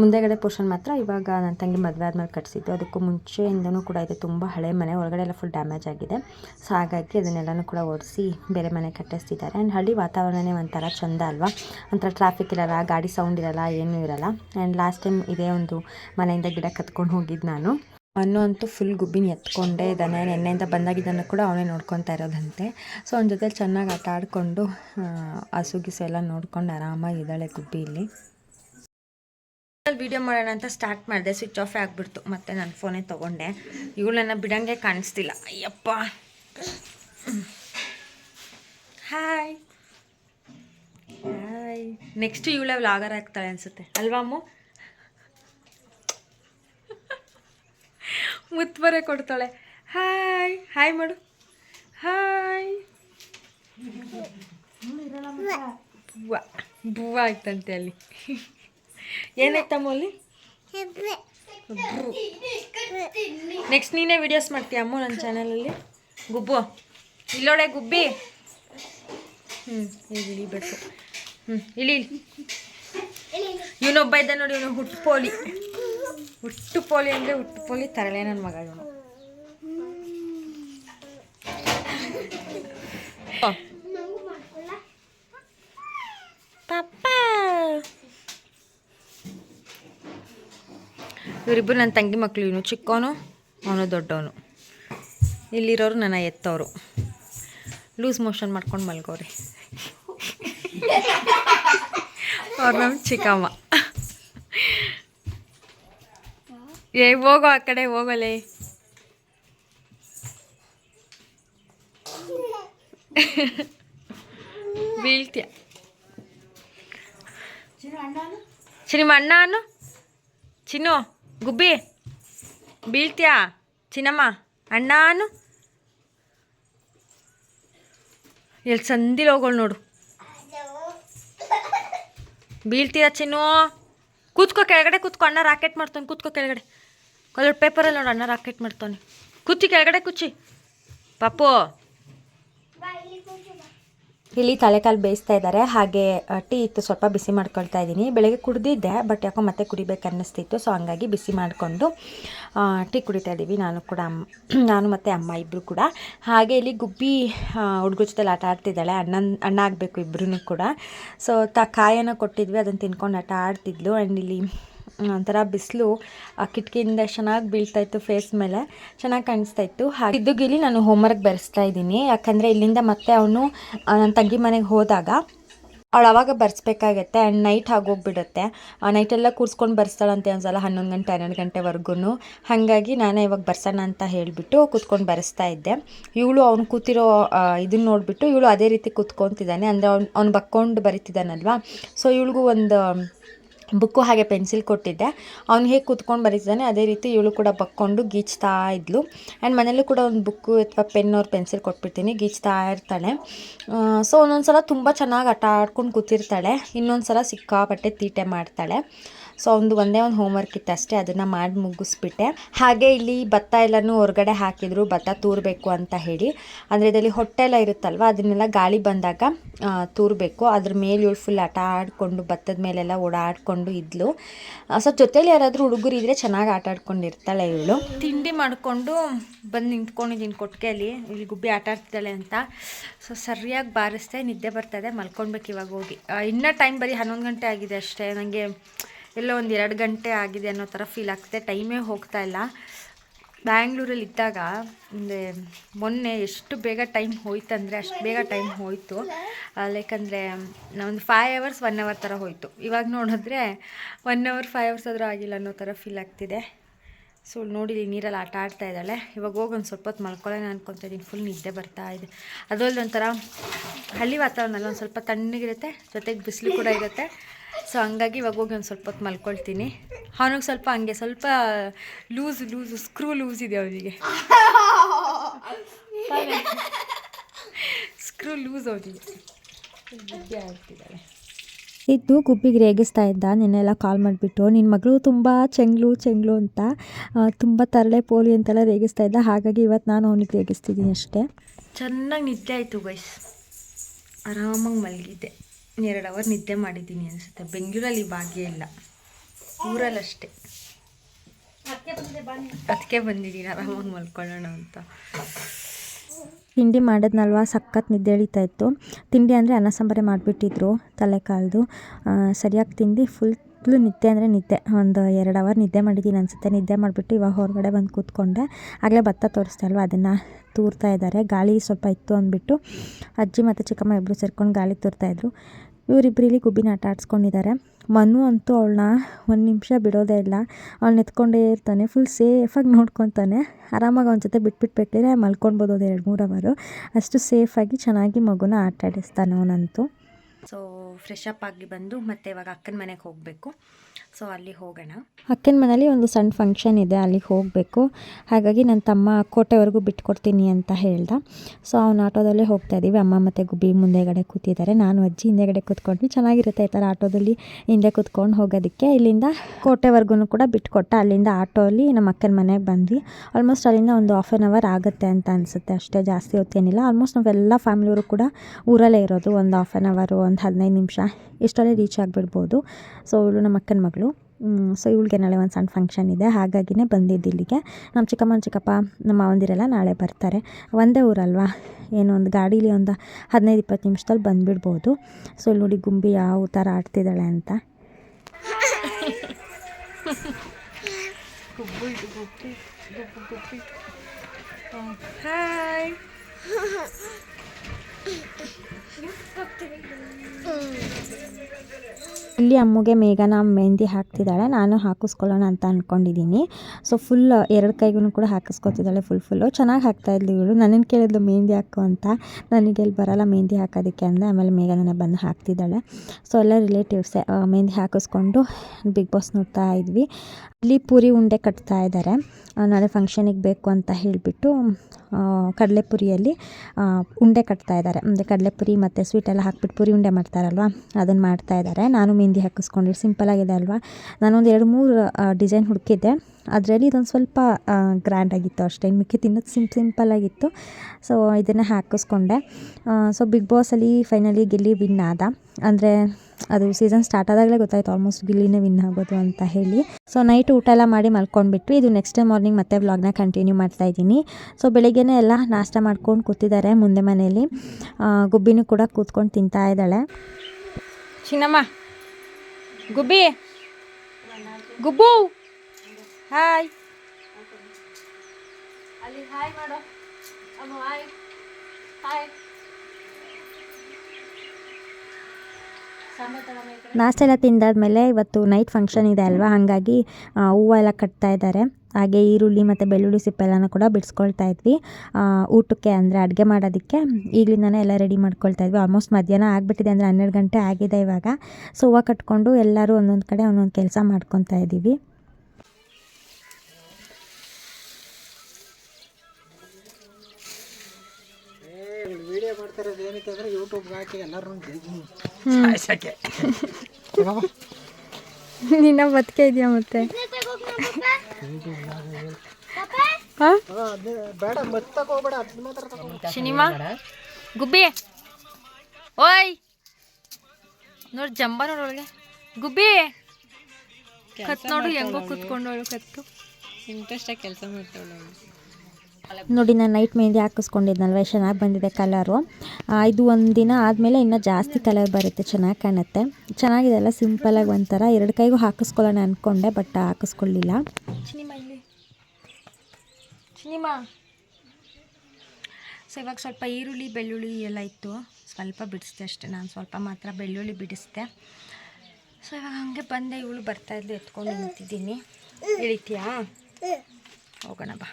ಮುಂದೆಗಡೆ ಪೋರ್ಷನ್ ಮಾತ್ರ ಇವಾಗ ನನ್ನ ತಂಗಿ ಮದುವೆ ಆದಮೇಲೆ ಕಟ್ಸಿದ್ದು. ಅದಕ್ಕೂ ಮುಂಚೆಯಿಂದನೂ ಕೂಡ ಇದೆ, ತುಂಬ ಹಳೆ ಮನೆ. ಒಳಗಡೆ ಎಲ್ಲ ಫುಲ್ ಡ್ಯಾಮೇಜ್ ಆಗಿದೆ. ಸೊ ಹಾಗಾಗಿ ಅದನ್ನೆಲ್ಲನೂ ಕೂಡ ಓಡಿಸಿ ಬೇರೆ ಮನೆ ಕಟ್ಟಿಸ್ತಿದ್ದಾರೆ. ಆ್ಯಂಡ್ ಹಳ್ಳಿ ವಾತಾವರಣವೇ ಒಂಥರ ಚಂದ ಅಲ್ವಾ? ಒಂಥರ ಟ್ರಾಫಿಕ್ ಇರಲ್ಲ, ಗಾಡಿ ಸೌಂಡ್ ಇರಲ್ಲ, ಏನೂ ಇರಲ್ಲ. ಆ್ಯಂಡ್ ಲಾಸ್ಟ್ ಟೈಮ್ ಇದೇ ಒಂದು ಮನೆಯಿಂದ ಗಿಡ ಕತ್ಕೊಂಡು ಹೋಗಿದ್ದು ನಾನು. ಅನ್ನೋ ಅಂತೂ ಫುಲ್ ಗುಬ್ಬಿನ ಎತ್ಕೊಂಡೇ ಇದ್ದಾನೆ. ನೆನ್ನೆಯಿಂದ ಬಂದಾಗಿದ್ದನ್ನು ಕೂಡ ಅವನೇ ನೋಡ್ಕೊತಾ ಇರೋದಂತೆ. ಸೊ ಅವನ ಜೊತೆ ಚೆನ್ನಾಗಿ ಆಟ ಆಡಿಕೊಂಡು ಹಸು ಗಿಸು ಎಲ್ಲ ನೋಡ್ಕೊಂಡು ಆರಾಮಾಗಿದ್ದಾಳೆ ಗುಬ್ಬಿ ಇಲ್ಲಿ. ವಿಡಿಯೋ ಮಾಡೋಣ ಅಂತ ಸ್ಟಾರ್ಟ್ ಮಾಡಿದೆ. ಸ್ವಿಚ್ ಆಫ್ ಆಗಿಬಿಡ್ತು. ಮತ್ತೆ ನನ್ನ ಫೋನೇ ತೊಗೊಂಡೆ. ಇವಳನ್ನ ಬಿಡಂಗೆ ಕಾಣಿಸ್ತಿಲ್ಲ. ಅಯ್ಯಪ್ಪ. ಹಾಯ್ ಹಾಯ್ ನೆಕ್ಸ್ಟ್ ಇವಳೆ ವ್ಲಾಗರ್ ಆಗ್ತಾಳೆ ಅನ್ಸುತ್ತೆ. ಅಲ್ವಾ ಮುತ್ಬರೆ ಕೊಡ್ತಾಳೆ. ಹಾಯ್ ಹಾಯ್ ಮಾಡು. ಹಾಯ್. ಬುವ ಬುವ್ವ ಆಯ್ತಂತೆ ಅಲ್ಲಿ. ಏನಾಯ್ತಮ್ಮ ಅಲ್ಲಿ? ನೆಕ್ಸ್ಟ್ ನೀನೇ ವಿಡಿಯೋಸ್ ಮಾಡ್ತೀಯ ಅಮ್ಮ ನನ್ನ ಚಾನಲಲ್ಲಿ ಗುಬ್ಬು. ಇಲ್ಲೋಡೆ ಗುಬ್ಬಿ. ಹ್ಞೂ ಇಲ್ಲಿ ಇಳಿಬೇಕು. ಹ್ಞೂ ಇಳಿ ಇಳಿ ಇವನೊಬ್ಬ ಇದ್ದ ನೋಡಿ ಇವನು ಹುಟ್ಟು ಪೋಲಿ ಹುಟ್ಟು ಪೋಲಿ ಅಂದರೆ ಉಟ್ಟು ಪೋಲಿ ತರಲೇ ನನ್ನ ಮಗ ಇವನು. ಪಾಪ ಇವರಿಬ್ಬರು ನನ್ನ ತಂಗಿ ಮಕ್ಕಳು ಇವನು ಚಿಕ್ಕವನು ಅವನು ದೊಡ್ಡವನು. ಇಲ್ಲಿರೋರು ನನ್ನ ಎತ್ತವರು ಲೂಸ್ ಮೋಷನ್ ಮಾಡ್ಕೊಂಡು ಮಲ್ಗೋರಿ. ಅವ್ರು ನಮ್ಮ ಚಿಕ್ಕಮ್ಮ. ಏ, ಹೋಗೋ ಆ ಕಡೆ, ಹೋಗಲೇ. ಬೀಳ್ತೀಯ? ಚಿನಿಮ್ಮ ಅಣ್ಣ ಅನ್ನು ಚಿನ್ನು, ಗುಬ್ಬಿ. ಬೀಳ್ತೀಯಾ? ಚಿನ್ನಮ್ಮ ಅಣ್ಣ ಅನ್ನು ಎಲ್ಲಿ ಸಂದಿಲ್ ಹೋಗೋಳು ನೋಡು. ಬೀಳ್ತೀಯ ಚಿನ್ನು? ಕೂತ್ಕೋ ಕೆಳಗಡೆ, ಕೂತ್ಕೋ. ಅಣ್ಣ ರಾಕೆಟ್ ಮಾಡ್ತಾನೆ, ಕೂತ್ಕೋ ಕೆಳಗಡೆ. ಕಲರ್ ಪೇಪರಲ್ಲಿ ನೋಡು ಅಣ್ಣ ರಾಕೆಟ್ ಮಾಡ್ತಾನೆ ಕುಚ್ಚಿ ಕೆಳಗಡೆ ಕುಚ್ಚಿ ಪಾಪು. ಇಲ್ಲಿ ತಲೆಕಾಲು ಬೇಯಿಸ್ತಾ ಇದ್ದಾರೆ. ಹಾಗೆ ಟೀ ಇತ್ತು, ಸ್ವಲ್ಪ ಬಿಸಿ ಮಾಡ್ಕೊಳ್ತಾ ಇದ್ದೀನಿ. ಬೆಳಗ್ಗೆ ಕುಡಿದಿದ್ದೆ, ಬಟ್ ಯಾಕೋ ಮತ್ತೆ ಕುಡಿಬೇಕು ಅನ್ನಿಸ್ತಿತ್ತು ಸೊ ಹಂಗಾಗಿ ಬಿಸಿ ಮಾಡಿಕೊಂಡು ಟೀ ಕುಡಿತಾ ಇದ್ದೀವಿ. ನಾನು ಕೂಡ ನಾನು ಮತ್ತು ಅಮ್ಮ ಇಬ್ಬರು ಕೂಡ. ಹಾಗೆ ಇಲ್ಲಿ ಗುಬ್ಬಿ ಹುಡುಗ ಜೊತೆಲಿ ಆಟ ಆಡ್ತಿದ್ದಾಳೆ. ಅಣ್ಣನ, ಅಣ್ಣ ಆಗಬೇಕು ಇಬ್ಬರೂ ಕೂಡ. ಸೊ ತ ಕಾಯನ್ನು ಕೊಟ್ಟಿದ್ವಿ, ಅದನ್ನು ತಿನ್ಕೊಂಡು ಆಟ ಆಡ್ತಿದ್ಲು. ಆ್ಯಂಡ್ ಇಲ್ಲಿ ಒಂಥರ ಬಿಸಿಲು, ಆ ಕಿಟಕಿಯಿಂದ ಚೆನ್ನಾಗಿ ಬೀಳ್ತಾ ಇತ್ತು ಫೇಸ್ ಮೇಲೆ, ಚೆನ್ನಾಗಿ ಕಾಣಿಸ್ತಾ ಇತ್ತು. ಹಾಗೆ ಇದ್ದುಗಿಲಿ ನಾನು ಹೋಮ್ವರ್ಕ್ ಬರೆಸ್ತಾ ಇದ್ದೀನಿ. ಯಾಕಂದರೆ ಇಲ್ಲಿಂದ ಮತ್ತೆ ಅವನು ನನ್ನ ತಂಗಿ ಮನೆಗೆ ಹೋದಾಗ ಅವಳು ಅವಾಗ ಬರ್ಸ್ಬೇಕಾಗತ್ತೆ ಆ್ಯಂಡ್ ನೈಟ್ ಆಗೋಗ್ಬಿಡುತ್ತೆ. ನೈಟೆಲ್ಲ ಕೂರ್ಸ್ಕೊಂಡು ಬರ್ಸ್ತಾಳಂತೆ ಒಂದ್ಸಲ ಹನ್ನೊಂದು ಗಂಟೆ, ಹನ್ನೆರಡು ಗಂಟೆವರೆಗೂ ಹಾಗಾಗಿ ನಾನೇ ಇವಾಗ ಬರ್ಸೋಣ ಅಂತ ಹೇಳಿಬಿಟ್ಟು ಕೂತ್ಕೊಂಡು ಬರೆಸ್ತಾ ಇದ್ದೆ. ಇವಳು ಅವ್ನು ಕೂತಿರೋ ಇದನ್ನ ನೋಡಿಬಿಟ್ಟು ಇವಳು ಅದೇ ರೀತಿ ಕೂತ್ಕೊತಿದ್ದಾನೆ. ಅಂದರೆ ಅವ್ನು ಅವ್ನು ಬಕ್ಕೊಂಡು ಬರಿತಿದ್ದಾನಲ್ವಾ? ಸೊ ಇವಳಿಗೂ ಒಂದು ಬುಕ್ಕು ಹಾಗೆ ಪೆನ್ಸಿಲ್ ಕೊಟ್ಟಿದ್ದೆ. ಅವ್ನು ಹೇಗೆ ಕೂತ್ಕೊಂಡು ಬರೀತಿದ್ದಾನೆ. ಅದೇ ರೀತಿ ಇವಳು ಕೂಡ ಬಕ್ಕೊಂಡು ಗೀಚ್ತಾ ಇದ್ಲು. ಆ್ಯಂಡ್ ಮನೇಲೂ ಕೂಡ ಒಂದು ಬುಕ್ಕು ಅಥವಾ ಪೆನ್ ಅವ್ರ ಪೆನ್ಸಿಲ್ ಕೊಟ್ಬಿಡ್ತೀನಿ. ಗೀಚ್ತಾ ಇರ್ತಾಳೆ. ಸೊ ಒಂದೊಂದು ಸಲ ತುಂಬ ಚೆನ್ನಾಗಿ ಆಟ ಆಡ್ಕೊಂಡು ಕೂತಿರ್ತಾಳೆ. ಇನ್ನೊಂದು ಸಲ ಸಿಕ್ಕಾಪಟ್ಟೆ ತೀಟೆ ಮಾಡ್ತಾಳೆ. ಸೊ ಒಂದು ಒಂದೇ ಒಂದು ಹೋಮ್ವರ್ಕ್ ಇತ್ತು ಅಷ್ಟೇ. ಅದನ್ನು ಮಾಡಿ ಮುಗಿಸ್ಬಿಟ್ಟೆ. ಹಾಗೆ ಇಲ್ಲಿ ಭತ್ತ ಎಲ್ಲನೂ ಹೊರಗಡೆ ಹಾಕಿದ್ರು. ಭತ್ತ ತೂರಬೇಕು ಅಂತ ಹೇಳಿ. ಅಂದರೆ ಇದರಲ್ಲಿ ಹೊಟ್ಟೆ ಎಲ್ಲ ಇರುತ್ತಲ್ವ? ಅದನ್ನೆಲ್ಲ ಗಾಳಿ ಬಂದಾಗ ತೂರಬೇಕು. ಅದ್ರ ಮೇಲೆ ಇವಳು ಫುಲ್ ಆಟ ಆಡಿಕೊಂಡು ಭತ್ತದ ಮೇಲೆಲ್ಲ ಓಡಾಡ್ಕೊಂಡು ಇದ್ಲು. ಸೊ ಜೊತೆಲಿ ಯಾರಾದರೂ ಹುಡುಗರು ಇದ್ರೆ ಚೆನ್ನಾಗಿ ಆಟ ಆಡ್ಕೊಂಡಿರ್ತಾಳೆ ಇವಳು. ತಿಂಡಿ ಮಾಡಿಕೊಂಡು ಬಂದು ನಿಂತ್ಕೊಂಡಿದ್ದೀನಿ ಕೊಟ್ಟಿಗೆಯಲ್ಲಿ ಇಲ್ಲಿ ಗುಬ್ಬಿ ಆಟ ಆಡ್ತಿದ್ದಾಳೆ ಅಂತ. ಸೊ ಸರಿಯಾಗಿ ಬಾರಿಸ್ದೆ, ನಿದ್ದೆ ಬರ್ತದೆ ಮಲ್ಕೊಳ್ಬೇಕು ಇವಾಗ ಹೋಗಿ. ಇನ್ನೂ ಟೈಮ್ ಬರೀ ಹನ್ನೊಂದು ಗಂಟೆ ಆಗಿದೆ ಅಷ್ಟೇ. ನನಗೆ ಎಲ್ಲೋ ಒಂದು ಎರಡು ಗಂಟೆ ಆಗಿದೆ ಅನ್ನೋ ಥರ ಫೀಲ್ ಆಗ್ತಿದೆ. ಟೈಮೇ ಹೋಗ್ತಾ ಇಲ್ಲ. ಬ್ಯಾಂಗ್ಳೂರಲ್ಲಿ ಇದ್ದಾಗ ಅಂದರೆ ಮೊನ್ನೆ ಎಷ್ಟು ಬೇಗ ಟೈಮ್ ಹೋಯ್ತು ಅಂದರೆ ಅಷ್ಟು ಬೇಗ ಟೈಮ್ ಹೋಯಿತು. ಲೈಕಂದರೆ ಒಂದು ಫೈವ್ ಅವರ್ಸ್ ಒನ್ ಅವರ್ ಥರ ಹೋಯಿತು. ಇವಾಗ ನೋಡಿದ್ರೆ ಒನ್ ಅವರ್ ಫೈವ್ ಅವರ್ಸ್ ಆದರೂ ಆಗಿಲ್ಲ ಅನ್ನೋ ಥರ ಫೀಲ್ ಆಗ್ತಿದೆ. ಸೊ ನೋಡಿ ನೀರಲ್ಲಿ ಆಟ ಆಡ್ತಾ ಇದ್ದಾಳೆ. ಇವಾಗ ಹೋಗಿ ಒಂದು ಸ್ವಲ್ಪ ಹೊತ್ತು ಮಲ್ಕೊಳ್ಳೋಣ ಅನ್ಕೊತಾ ಇದ್ದೀನಿ ಫುಲ್ ನಿದ್ದೆ ಬರ್ತಾ ಇದೆ. ಅದರಲ್ಲಿ ಒಂಥರ ಹಳ್ಳಿ ವಾತಾವರಣ ಒಂದು ಸ್ವಲ್ಪ ತಣ್ಣಗಿರುತ್ತೆ, ಜೊತೆಗೆ ಬಿಸಿಲು ಕೂಡ ಇರುತ್ತೆ. ಸೊ ಹಂಗಾಗಿ ಇವಾಗ ಹೋಗಿ ಒಂದು ಸ್ವಲ್ಪ ಹೊತ್ತು ಮಲ್ಕೊಳ್ತೀನಿ. ಅವನಿಗೆ ಸ್ವಲ್ಪ ಹಂಗೆ ಸ್ವಲ್ಪ ಲೂಸ್ ಲೂಸ್ ಸ್ಕ್ರೂ ಲೂಸ್ ಇದೆ ಅವನಿಗೆ ಸ್ಕ್ರೂ ಲೂಸ್ ಅವನಿಗೆ ಆಗ್ತಿದ್ದಾಳೆ ಇದ್ದು ಗುಬ್ಬಿಗೆ ರೇಗಿಸ್ತಾ ಇದ್ದ ನಿನ್ನೆಲ್ಲ ಕಾಲ್ ಮಾಡಿಬಿಟ್ಟು ನಿನ್ನ ಮಗಳು ತುಂಬ ಚೆಂಗ್ಲು ಚೆಂಗ್ಲು ಅಂತ ತುಂಬ ತರಳೆ ಪೋಲಿ ಅಂತೆಲ್ಲ ರೇಗಿಸ್ತಾ ಇದ್ದ ಹಾಗಾಗಿ ಇವತ್ತು ನಾನು ಅವನಿಗೆ ರೇಗಿಸ್ತಿದ್ದೀನಿ ಅಷ್ಟೇ. ಚೆನ್ನಾಗಿ ನಿದ್ದೆ ಆಯಿತು ಬೈಸ್ ಆರಾಮಾಗಿ ಮಲಗಿದ್ದೆ. ಎರಡು ಅವರ್ ನಿದ್ದೆ ಮಾಡಿದ್ದೀನಿ ಅನಿಸುತ್ತೆ. ಬೆಂಗಳೂರಲ್ಲಿ ಭಾಗ್ಯ ಇಲ್ಲ. ಊರಲ್ಲಷ್ಟೇ. ಅದಕ್ಕೆ ಬಂದಿದ್ದೀನಿ? ಆರಾಮಾಗಿ ಮಲ್ಕೊಳ್ಳೋಣ ಅಂತ. ತಿಂಡಿ ಮಾಡಿದ್ನಲ್ವ? ಸಖತ್ ನಿದ್ದೆ ಎಳಿತಾ ಇತ್ತು. ತಿಂಡಿ ಅಂದರೆ ಅನ್ನ ಸಾಂಬಾರೇ ಮಾಡಿಬಿಟ್ಟಿದ್ರು ತಲೆ ಕಾಲ್ದು ಸರಿಯಾಗಿ ತಿಂದು ಫುಲ್ಲು ನಿದ್ದೆ ಅಂದರೆ ನಿದ್ದೆ. ಒಂದು ಎರಡು ಅವರ್ ನಿದ್ದೆ ಮಾಡಿದ್ದೀನಿ ಅನಿಸುತ್ತೆ. ನಿದ್ದೆ ಮಾಡಿಬಿಟ್ಟು ಇವಾಗ ಹೊರಗಡೆ ಬಂದು ಕೂತ್ಕೊಂಡೆ. ಆಗಲೇ ಭತ್ತ ತೋರಿಸ್ತಾ ಅಲ್ವ? ಅದನ್ನು ತೂರ್ತಾ ಇದ್ದಾರೆ. ಗಾಳಿ ಸ್ವಲ್ಪ ಇತ್ತು ಅಂದ್ಬಿಟ್ಟು ಅಜ್ಜಿ ಮತ್ತು ಚಿಕ್ಕಮ್ಮ ಇಬ್ಬರು ಸೇರ್ಕೊಂಡು ಗಾಳಿ ತೂರ್ತಾಯಿದ್ರು ಇವರಿಬ್ಬರು ಇಲ್ಲಿ ಗುಬ್ಬಿನ ಆಟ ಆಡಿಸ್ಕೊಂಡಿದ್ದಾರೆ ಮನು ಅಂತೂ ಅವಳನ್ನ ಒಂದು ನಿಮಿಷ ಬಿಡೋದೇ ಇಲ್ಲ. ಅವ್ಳನ್ನ ಎತ್ಕೊಂಡೇ ಇರ್ತಾನೆ ಫುಲ್ ಸೇಫಾಗಿ ನೋಡ್ಕೊತಾನೆ. ಆರಾಮಾಗಿ ಅವನ ಜೊತೆ ಬಿಟ್ಬಿಟ್ಬೇಕಿದ್ರೆ ಮಲ್ಕೊಳ್ಬೋದು ಒಂದು ಎರಡು ಮೂರು ಅವರು. ಅಷ್ಟು ಸೇಫಾಗಿ ಚೆನ್ನಾಗಿ ಮಗುನ ಆಟ ಆಡಿಸ್ತಾನೆ ಅವನಂತೂ. ಸೊ ಫ್ರೆಶ್ ಅಪ್ ಆಗಿ ಬಂದು ಮತ್ತೆ ಇವಾಗ ಅಕ್ಕನ ಮನೆಗೆ ಹೋಗಬೇಕು. ಸೊ ಅಲ್ಲಿ ಹೋಗೋಣ. ಅಕ್ಕನ ಮನೇಲಿ ಒಂದು ಸಣ್ಣ ಫಂಕ್ಷನ್ ಇದೆ, ಅಲ್ಲಿಗೆ ಹೋಗಬೇಕು. ಹಾಗಾಗಿ ನನ್ನ ತಮ್ಮ ಕೋಟೆವರೆಗೂ ಬಿಟ್ಕೊಡ್ತೀನಿ ಅಂತ ಹೇಳ್ದ. ಸೊ ಅವ್ನು ಆಟೋದಲ್ಲೇ ಹೋಗ್ತಾ ಇದ್ದೀವಿ. ಅಮ್ಮ ಮತ್ತು ಗುಬ್ಬಿ ಮುಂದೆಗಡೆ ಕೂತಿದ್ದಾರೆ. ನಾನು ಅಜ್ಜಿ ಹಿಂದೆಗಡೆ ಕೂತ್ಕೊಂಡ್ವಿ. ಚೆನ್ನಾಗಿರುತ್ತೆ ಈ ಥರ ಆಟೋದಲ್ಲಿ ಹಿಂದೆ ಕೂತ್ಕೊಂಡು ಹೋಗೋದಕ್ಕೆ. ಇಲ್ಲಿಂದ ಕೋಟೆವರೆಗೂ ಕೂಡ ಬಿಟ್ಕೊಟ್ಟ. ಅಲ್ಲಿಂದ ಆಟೋಲಿ ನಮ್ಮ ಅಕ್ಕನ ಮನೆಗೆ ಬಂದ್ವಿ. ಆಲ್ಮೋಸ್ಟ್ ಅಲ್ಲಿಂದ ಒಂದು ಹಾಫ್ ಆನ್ ಅವರ್ ಆಗುತ್ತೆ ಅಂತ ಅನಿಸುತ್ತೆ. ಅಷ್ಟೇ ಜಾಸ್ತಿ ಹೊತ್ತೇನಿಲ್ಲ. ಆಲ್ಮೋಸ್ಟ್ ನಾವೆಲ್ಲ ಫ್ಯಾಮಿಲಿಯವರು ಕೂಡ ಊರಲ್ಲೇ ಇರೋದು. ಒಂದು ಹಾಫ್ ಆನ್ ಅವರು ಒಂದು ಹದಿನೈದು ನಿಮಿಷ. ಇಷ್ಟರಲ್ಲೇ ರೀಚ್ ಆಗಿಬಿಡ್ಬೋದು. ಸೊ ಇವಳು ನಮ್ಮ ಅಕ್ಕನ ಮಗಳು. ಸೊ ಇವಳಿಗೆ ನಾಳೆ ಒಂದು ಸಣ್ಣ ಫಂಕ್ಷನ್ ಇದೆ, ಹಾಗಾಗಿನೇ ಬಂದಿದ್ದು ಇಲ್ಲಿಗೆ. ನಮ್ಮ ಚಿಕ್ಕಮ್ಮ ಚಿಕ್ಕಪ್ಪ, ನಮ್ಮ ಮಾವಂದಿರೆಲ್ಲ ನಾಳೆ ಬರ್ತಾರೆ. ಒಂದೇ ಊರಲ್ವಾ? ಏನು ಒಂದು ಗಾಡೀಲಿ ಒಂದು ಹದಿನೈದು ಇಪ್ಪತ್ತು ನಿಮಿಷದಲ್ಲಿ ಬಂದುಬಿಡ್ಬೋದು. ಸೊ ಇಲ್ಲಿ ನೋಡಿ ಗುಂಬಿ ಯಾವ ಥರ ಆಡ್ತಿದ್ದಾಳೆ ಅಂತ. ಹಾಯ್. ಇಲ್ಲಿ ಅಮ್ಮಗೆ ಮೇಘನ ಮೆಹಂದಿ ಹಾಕ್ತಿದ್ದಾಳೆ, ನಾನು ಹಾಕಿಸ್ಕೊಳ್ಳೋಣ ಅಂತ ಅಂದ್ಕೊಂಡಿದ್ದೀನಿ ಸೊ ಫುಲ್ ಎರಡು ಕೈಗೂ ಕೂಡ ಹಾಕಿಸ್ಕೊತಿದ್ದಾಳೆ ಫುಲ್ ಫುಲ್ಲು ಚೆನ್ನಾಗಿ ಹಾಕ್ತಾ ಇದ್ಲು ಇವಳು. ನನ್ನನ್ನು ಕೇಳಿದ್ಲು, ಮೆಹಂದಿ ಹಾಕು ಅಂತ. ನನಗೆ ಇಲ್ಲಿ ಬರಲ್ಲ ಮೆಹಂದಿ ಹಾಕೋದಕ್ಕೆ ಅಂದೆ, ಆಮೇಲೆ ಮೇಘನ ಬಂದು ಹಾಕ್ತಿದ್ದಾಳೆ. ಸೊ ಎಲ್ಲ ರಿಲೇಟಿವ್ಸೇ ಮೆಹಂದಿ ಹಾಕಿಸ್ಕೊಂಡು ಬಿಗ್ ಬಾಸ್ ನೋಡ್ತಾ ಇದ್ವಿ. ಇಲ್ಲಿ ಪೂರಿ ಉಂಡೆ ಕಟ್ತಾ ಇದ್ದಾರೆ. ನಾಳೆ ಫಂಕ್ಷನಿಗೆ ಬೇಕು ಅಂತ ಹೇಳಿಬಿಟ್ಟು ಕಡಲೆಪುರಿಯಲ್ಲಿ ಉಂಡೆ ಕಟ್ತಾ ಇದ್ದಾರೆ. ಅಂದರೆ ಕಡಲೆಪುರಿ ಮತ್ತು ಸ್ವೀಟ್ ಎಲ್ಲ ಹಾಕ್ಬಿಟ್ಟು ಪುರಿ ಉಂಡೆ ಮಾಡ್ತಾರಲ್ವ? ಅದನ್ನು ಮಾಡ್ತಾ ಇದ್ದಾರೆ. ನಾನು ಮೆಹಂದಿ ಹಾಕಿಸ್ಕೊಂಡು ಸಿಂಪಲ್ ಆಗಿದೆ ಅಲ್ವಾ? ನಾನೊಂದು ಎರಡು ಮೂರು ಡಿಸೈನ್ ಹುಡುಕಿದ್ದೆ. ಅದರಲ್ಲಿ ಇದೊಂದು ಸ್ವಲ್ಪ ಗ್ರ್ಯಾಂಡ್ ಆಗಿತ್ತು ಅಷ್ಟೇ. ಮಿಕ್ಕಿ ತಿನ್ನೋದು ಸಿಂಪ್ ಸಿಂಪಲ್ ಆಗಿತ್ತು. ಸೊ ಇದನ್ನು ಹಾಕಿಸ್ಕೊಂಡೆ. ಸೊ ಬಿಗ್ ಬಾಸಲ್ಲಿ ಫೈನಲಿ ಗೆಲ್ಲಿ ವಿನ್ ಆದ. ಅಂದರೆ ಅದು ಸೀಸನ್ ಸ್ಟಾರ್ಟ್ ಆದಾಗಲೇ ಗೊತ್ತಾಯ್ತು ಆಲ್ಮೋಸ್ಟ್ ಗಿಲ್ಲಿನೇ ವಿನ್ ಆಗೋದು ಅಂತ ಹೇಳಿ. ಸೊ ನೈಟ್ ಊಟ ಎಲ್ಲ ಮಾಡಿ ಮಲ್ಕೊಂಡ್ಬಿಟ್ವಿ. ಇದು ನೆಕ್ಸ್ಟ್ ಡೇ ಮಾರ್ನಿಂಗ್ ಮತ್ತೆ ವ್ಲಾಗ್ನ ಕಂಟಿನ್ಯೂ ಮಾಡ್ತಾ ಇದ್ದೀನಿ. ಸೊ ಬೆಳಿಗ್ಗೆನೇ ಎಲ್ಲ ನಾಷ್ಟ ಮಾಡ್ಕೊಂಡು ಕೂತಿದ್ದಾರೆ ಮುಂದೆ ಮನೆಯಲ್ಲಿ. ಗುಬ್ಬಿನೂ ಕೂಡ ಕೂತ್ಕೊಂಡು ತಿಂತಾ ಇದ್ದಾಳೆ. ಚಿನ್ನಮ್ಮ ಗುಬ್ಬಿ. ಗುಬ್ಬು. ಹಾಯ್ ಅಲ್ಲಿ ಹಾಯ್ ಮಾಡೋ. ಅಮ್ಮ ಹಾಯ್ ಹಾಯ್ ನಾಷ್ಟ ಎಲ್ಲ ತಿಂದಾದಮೇಲೆ ಇವತ್ತು ನೈಟ್ ಫಂಕ್ಷನ್ ಇದೆ ಅಲ್ವಾ? ಹಾಗಾಗಿ ಹೂವೆಲ್ಲ ಕಟ್ತಾ ಇದ್ದಾರೆ. ಹಾಗೆ ಈರುಳ್ಳಿ ಮತ್ತು ಬೆಳ್ಳುಳ್ಳಿ ಸಿಪ್ಪೆಲ್ಲನ ಕೂಡ ಬಿಡಿಸ್ಕೊಳ್ತಾ ಇದ್ವಿ. ಊಟಕ್ಕೆ ಅಂದರೆ ಅಡುಗೆ ಮಾಡೋದಕ್ಕೆ ಈಗಲಿಂದನೇ ಎಲ್ಲ ರೆಡಿ ಮಾಡ್ಕೊಳ್ತಾ ಇದ್ವಿ. ಆಲ್ಮೋಸ್ಟ್ ಮಧ್ಯಾಹ್ನ ಆಗಿಬಿಟ್ಟಿದೆ ಅಂದರೆ ಹನ್ನೆರಡು ಗಂಟೆ ಆಗಿದೆ ಇವಾಗ. ಸೊ ಹೂವು ಕಟ್ಕೊಂಡು ಎಲ್ಲರೂ ಒಂದೊಂದು ಕಡೆ ಒಂದೊಂದು ಕೆಲಸ ಮಾಡ್ಕೊತಾ ಇದ್ದೀವಿ. ಮಾಡ್ತಿರೋದು ಏನಕ್ಕೆ ಅಂದ್ರೆ ಯೂಟ್ಯೂಬ್ಗೆ ಹಾಕಿ ಎಲ್ಲರೂ ಸಾಕೆ ನಿನ್ನ ಬದುಕೆ ಇದೆಯಾ ಮತ್ತೆ? ಹಾಂ? ಬೇಡ ಮತ್ತೆ ತಗೋಬೇಡ ಅದನ್ನ ಮಾತ್ರ ತಗೋ ಸಿನಿಮಾ? ಗುಬ್ಬಿ. ಓಯ್. ನೋಡಿ ಜಂಬ ನೋಡೋಳಿಗೆ ಗುಬ್ಬಿ. ಕತ್ ನೋಡು ಹೆಂಗೋ ಕುತ್ಕೊಂಡವಳು ಕತ್ತು. ಇಂಟ್ರೆಸ್ಟಾಗಿ ಕೆಲಸ ಮಾಡ್ತಾವಳು ನೋಡಿ, ನಾನು ನೈಟ್ ಮೆಹಂದಿ ಹಾಕಿಸ್ಕೊಂಡಿದ್ನಲ್ವ? ಎಷ್ಟು ಚೆನ್ನಾಗಿ ಬಂದಿದೆ ಕಲರು ಇದು ಒಂದು ದಿನ ಆದಮೇಲೆ ಇನ್ನೂ ಜಾಸ್ತಿ ಕಲರ್ ಬರುತ್ತೆ, ಚೆನ್ನಾಗಿ ಕಾಣುತ್ತೆ. ಚೆನ್ನಾಗಿದೆ ಅಲ್ಲ? ಸಿಂಪಲಾಗಿ ಒಂಥರ. ಎರಡು ಕೈಗೂ ಹಾಕಿಸ್ಕೊಳ್ಳೋಣ ಅಂದ್ಕೊಂಡೆ ಬಟ್ ಹಾಕಿಸ್ಕೊಳ್ಳಿಲ್ಲ. ಸೊ ಇವಾಗ ಸ್ವಲ್ಪ ಈರುಳ್ಳಿ, ಬೆಳ್ಳುಳ್ಳಿ ಎಲ್ಲ ಇತ್ತು. ಸ್ವಲ್ಪ ಬಿಡಿಸಿದೆ ಅಷ್ಟೇ. ನಾನು ಸ್ವಲ್ಪ ಮಾತ್ರ ಬೆಳ್ಳುಳ್ಳಿ ಬಿಡಿಸಿದೆ. ಸೊ ಇವಾಗ ಹಾಗೆ ಬಂದೆ. ಇವಳು ಬರ್ತಾ ಇದ್ಲು, ಎತ್ಕೊಂಡು ನಿಂತಿದ್ದೀನಿ. ಇಳಿತೀಯಾ? ಹೋಗೋಣ ಬಾ.